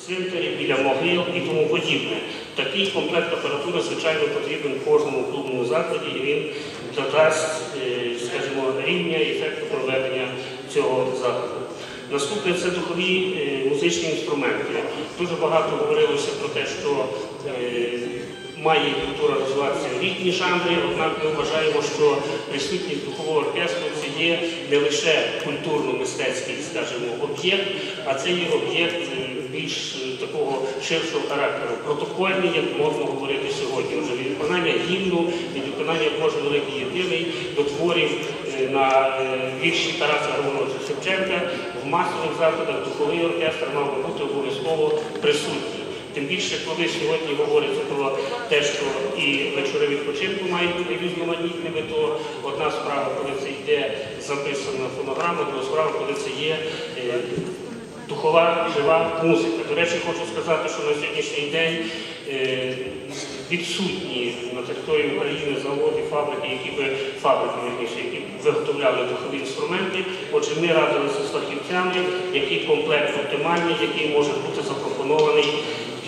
цвинтарі, біля могил і тому подібне. Такий комплект апаратури, звичайно, потрібен кожному клубному закладі, і він додасть, е, скажімо, рівня ефекту проведення цього заходу. Наступне це духові е, музичні інструменти. Дуже багато говорилося про те, що е, має культура розвиватися в різні жанри, однак ми що присутність духового оркестру це є не лише культурно-мистецький, скажімо, об'єкт, а це є об'єкт е, більш е, такого ширшого характеру, протокольний, як можна говорити сьогодні. Вже від виконання гімну, від виконання Боже великий єдиний до творів е, на вірші Тараса Григоровича Шевченка в масових заходах духовий оркестр мав би бути обов'язково присутній. Тим більше, коли сьогодні говориться про те, що і вечори відпочинку мають бути різноманітними, то одна справа, коли це йде записана фонограма, друга справа, коли це є е, духова жива музика. До речі, хочу сказати, що на сьогоднішній день е, відсутні на території України заводи, фабрики, які би фабрики вірніше, які виготовляли духові інструменти. Отже, ми радилися з фахівцями, який комплект оптимальний, який може бути запропонований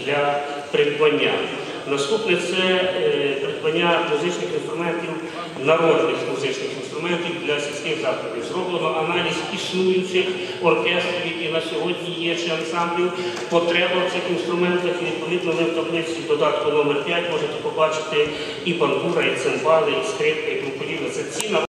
для придбання. Наступне це е, придбання музичних інструментів, народних музичних інструментів для сільських закладів. Зроблено аналіз існуючих оркестрів, які на сьогодні є, чи ансамблів, потреба в цих інструментах. І відповідно ви в таблиці додатку номер 5 можете побачити і бандура, і цимбали, і скрипка, і тому подібне. Це ці